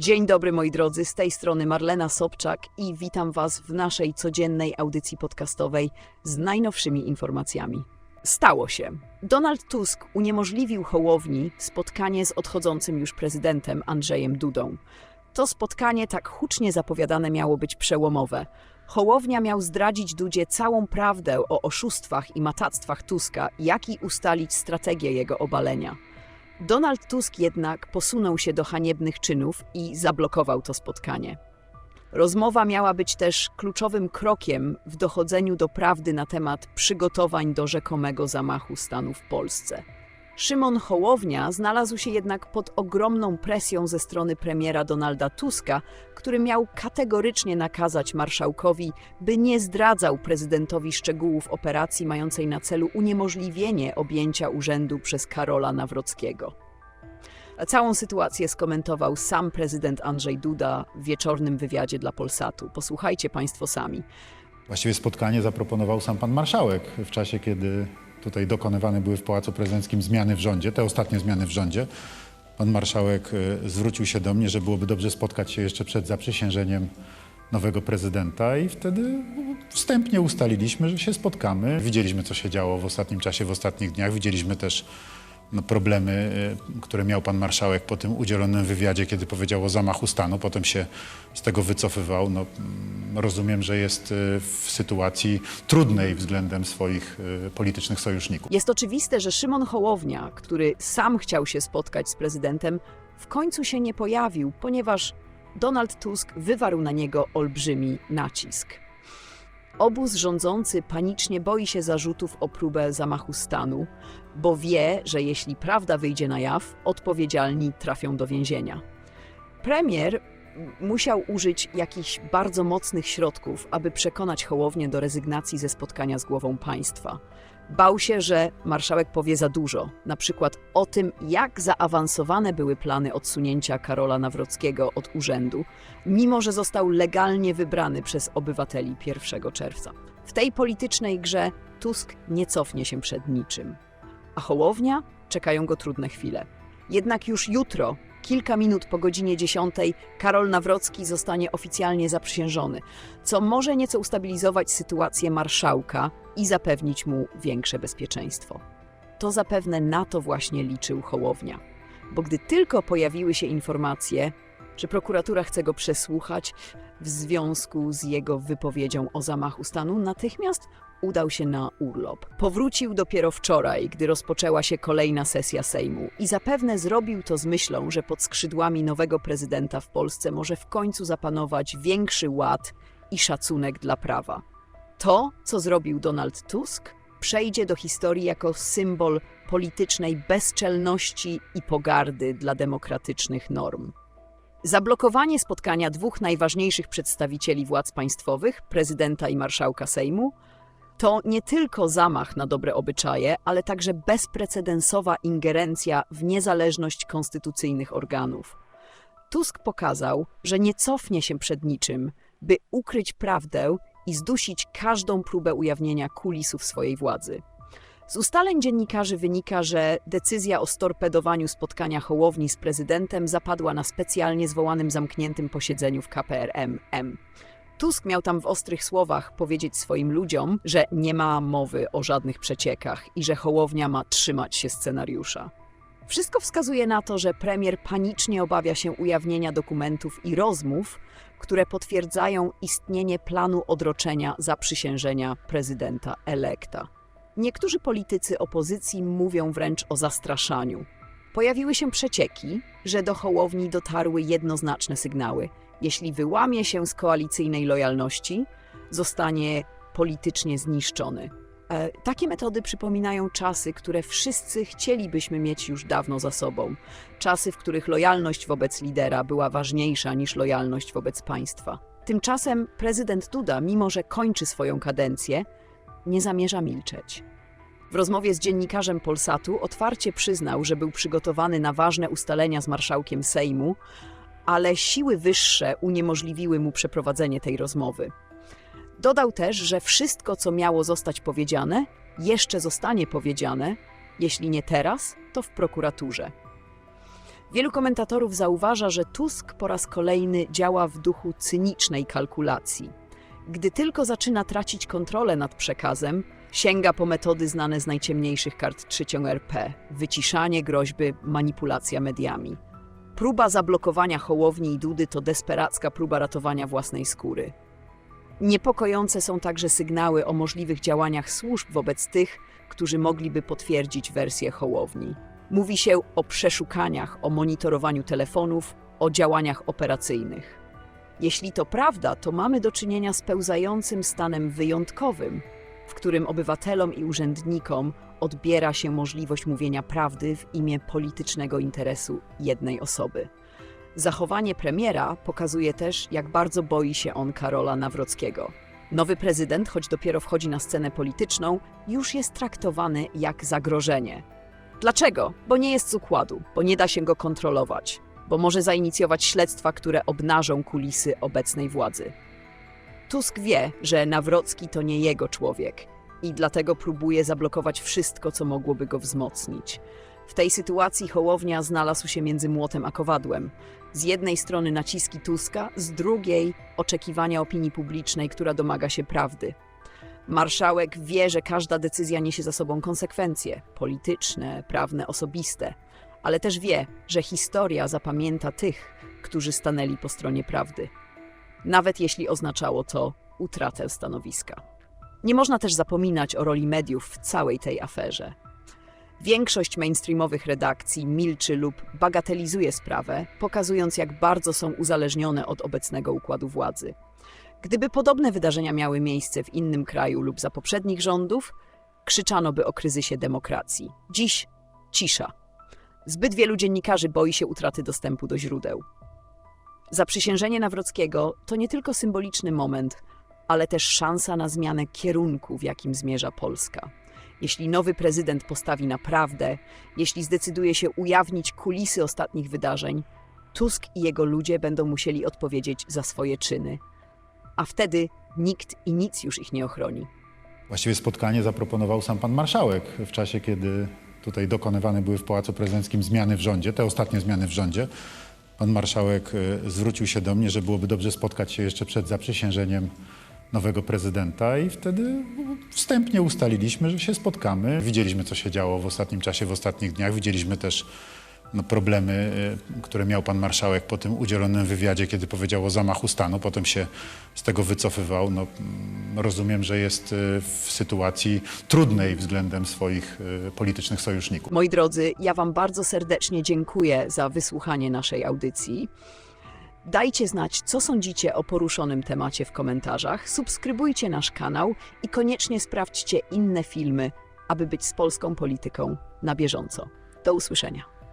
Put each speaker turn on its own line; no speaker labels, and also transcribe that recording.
Dzień dobry moi drodzy, z tej strony Marlena Sobczak i witam Was w naszej codziennej audycji podcastowej z najnowszymi informacjami. Stało się. Donald Tusk uniemożliwił Hołowni spotkanie z odchodzącym już prezydentem Andrzejem Dudą. To spotkanie tak hucznie zapowiadane miało być przełomowe. Hołownia miał zdradzić Dudzie całą prawdę o oszustwach i matactwach Tuska, jak i ustalić strategię jego obalenia. Donald Tusk jednak posunął się do haniebnych czynów i zablokował to spotkanie. Rozmowa miała być też kluczowym krokiem w dochodzeniu do prawdy na temat przygotowań do rzekomego zamachu stanu w Polsce. Szymon Hołownia znalazł się jednak pod ogromną presją ze strony premiera Donalda Tuska, który miał kategorycznie nakazać marszałkowi, by nie zdradzał prezydentowi szczegółów operacji mającej na celu uniemożliwienie objęcia urzędu przez Karola Nawrockiego. Całą sytuację skomentował sam prezydent Andrzej Duda w wieczornym wywiadzie dla Polsatu. Posłuchajcie Państwo sami.
Właściwie spotkanie zaproponował sam pan marszałek w czasie, kiedy tutaj dokonywane były w Pałacu Prezydenckim zmiany w rządzie, te ostatnie zmiany w rządzie. Pan marszałek e, zwrócił się do mnie, że byłoby dobrze spotkać się jeszcze przed zaprzysiężeniem nowego prezydenta i wtedy wstępnie ustaliliśmy, że się spotkamy. Widzieliśmy, co się działo w ostatnim czasie, w ostatnich dniach. Widzieliśmy też no, problemy, y, które miał pan marszałek po tym udzielonym wywiadzie, kiedy powiedział o zamachu stanu. Potem się z tego wycofywał. No, mm, rozumiem, że jest y, w sytuacji trudnej względem swoich y, politycznych sojuszników.
Jest oczywiste, że Szymon Hołownia, który sam chciał się spotkać z prezydentem, w końcu się nie pojawił, ponieważ Donald Tusk wywarł na niego olbrzymi nacisk. Obóz rządzący panicznie boi się zarzutów o próbę zamachu stanu, bo wie, że jeśli prawda wyjdzie na jaw, odpowiedzialni trafią do więzienia. Premier musiał użyć jakichś bardzo mocnych środków, aby przekonać Hołownię do rezygnacji ze spotkania z głową państwa. Bał się, że marszałek powie za dużo, na przykład o tym, jak zaawansowane były plany odsunięcia Karola Nawrockiego od urzędu, mimo że został legalnie wybrany przez obywateli 1 czerwca. W tej politycznej grze Tusk nie cofnie się przed niczym. A Hołownia czekają go trudne chwile. Jednak już jutro, kilka minut po godzinie 10, Karol Nawrocki zostanie oficjalnie zaprzysiężony, co może nieco ustabilizować sytuację marszałka i zapewnić mu większe bezpieczeństwo. To zapewne na to właśnie liczył Hołownia. Bo gdy tylko pojawiły się informacje, że prokuratura chce go przesłuchać w związku z jego wypowiedzią o zamachu stanu, natychmiast udał się na urlop. Powrócił dopiero wczoraj, gdy rozpoczęła się kolejna sesja Sejmu i zapewne zrobił to z myślą, że pod skrzydłami nowego prezydenta w Polsce może w końcu zapanować większy ład i szacunek dla prawa. To, co zrobił Donald Tusk, przejdzie do historii jako symbol politycznej bezczelności i pogardy dla demokratycznych norm. Zablokowanie spotkania dwóch najważniejszych przedstawicieli władz państwowych, prezydenta i marszałka Sejmu, to nie tylko zamach na dobre obyczaje, ale także bezprecedensowa ingerencja w niezależność konstytucyjnych organów. Tusk pokazał, że nie cofnie się przed niczym, by ukryć prawdę i zdusić każdą próbę ujawnienia kulisów swojej władzy. Z ustaleń dziennikarzy wynika, że decyzja o storpedowaniu spotkania Hołowni z prezydentem zapadła na specjalnie zwołanym zamkniętym posiedzeniu w KPRM-M. Tusk miał tam w ostrych słowach powiedzieć swoim ludziom, że nie ma mowy o żadnych przeciekach i że Hołownia ma trzymać się scenariusza. Wszystko wskazuje na to, że premier panicznie obawia się ujawnienia dokumentów i rozmów, które potwierdzają istnienie planu odroczenia zaprzysiężenia prezydenta elekta. Niektórzy politycy opozycji mówią wręcz o zastraszaniu. Pojawiły się przecieki, że do Hołowni dotarły jednoznaczne sygnały. Jeśli wyłamie się z koalicyjnej lojalności, zostanie politycznie zniszczony. E, Takie metody przypominają czasy, które wszyscy chcielibyśmy mieć już dawno za sobą. Czasy, w których lojalność wobec lidera była ważniejsza niż lojalność wobec państwa. Tymczasem prezydent Duda, mimo że kończy swoją kadencję, nie zamierza milczeć. W rozmowie z dziennikarzem Polsatu otwarcie przyznał, że był przygotowany na ważne ustalenia z marszałkiem Sejmu, ale siły wyższe uniemożliwiły mu przeprowadzenie tej rozmowy. Dodał też, że wszystko, co miało zostać powiedziane, jeszcze zostanie powiedziane, jeśli nie teraz, to w prokuraturze. Wielu komentatorów zauważa, że Tusk po raz kolejny działa w duchu cynicznej kalkulacji. Gdy tylko zaczyna tracić kontrolę nad przekazem, sięga po metody znane z najciemniejszych kart trzecią RP wyciszanie, groźby, manipulacja mediami. Próba zablokowania Hołowni i Dudy to desperacka próba ratowania własnej skóry. Niepokojące są także sygnały o możliwych działaniach służb wobec tych, którzy mogliby potwierdzić wersję Hołowni. Mówi się o przeszukaniach, o monitorowaniu telefonów, o działaniach operacyjnych. Jeśli to prawda, to mamy do czynienia z pełzającym stanem wyjątkowym, w którym obywatelom i urzędnikom odbiera się możliwość mówienia prawdy w imię politycznego interesu jednej osoby. Zachowanie premiera pokazuje też, jak bardzo boi się on Karola Nawrockiego. Nowy prezydent, choć dopiero wchodzi na scenę polityczną, już jest traktowany jak zagrożenie. Dlaczego? Bo nie jest z układu, bo nie da się go kontrolować, bo może zainicjować śledztwa, które obnażą kulisy obecnej władzy. Tusk wie, że Nawrocki to nie jego człowiek i dlatego próbuje zablokować wszystko, co mogłoby go wzmocnić. W tej sytuacji Hołownia znalazł się między młotem a kowadłem. Z jednej strony naciski Tuska, z drugiej oczekiwania opinii publicznej, która domaga się prawdy. Marszałek wie, że każda decyzja niesie za sobą konsekwencje polityczne, prawne, osobiste, ale też wie, że historia zapamięta tych, którzy stanęli po stronie prawdy nawet jeśli oznaczało to utratę stanowiska. Nie można też zapominać o roli mediów w całej tej aferze. Większość mainstreamowych redakcji milczy lub bagatelizuje sprawę, pokazując, jak bardzo są uzależnione od obecnego układu władzy. Gdyby podobne wydarzenia miały miejsce w innym kraju lub za poprzednich rządów, krzyczano by o kryzysie demokracji. Dziś cisza. Zbyt wielu dziennikarzy boi się utraty dostępu do źródeł. Zaprzysiężenie Nawrockiego to nie tylko symboliczny moment, ale też szansa na zmianę kierunku, w jakim zmierza Polska. Jeśli nowy prezydent postawi na prawdę, jeśli zdecyduje się ujawnić kulisy ostatnich wydarzeń, Tusk i jego ludzie będą musieli odpowiedzieć za swoje czyny. A wtedy nikt i nic już ich nie ochroni.
Właściwie spotkanie zaproponował sam pan marszałek w czasie, kiedy tutaj dokonywane były w Pałacu Prezydenckim zmiany w rządzie, te ostatnie zmiany w rządzie. Pan marszałek y, zwrócił się do mnie, że byłoby dobrze spotkać się jeszcze przed zaprzysiężeniem nowego prezydenta i wtedy wstępnie ustaliliśmy, że się spotkamy. Widzieliśmy, co się działo w ostatnim czasie, w ostatnich dniach. Widzieliśmy też no, problemy, y, które miał pan marszałek po tym udzielonym wywiadzie, kiedy powiedział o zamachu stanu. Potem się z tego wycofywał. No, mm, rozumiem, że jest y, w sytuacji trudnej względem swoich y, politycznych sojuszników.
Moi drodzy, ja Wam bardzo serdecznie dziękuję za wysłuchanie naszej audycji. Dajcie znać, co sądzicie o poruszonym temacie w komentarzach, subskrybujcie nasz kanał i koniecznie sprawdźcie inne filmy, aby być z polską polityką na bieżąco. Do usłyszenia.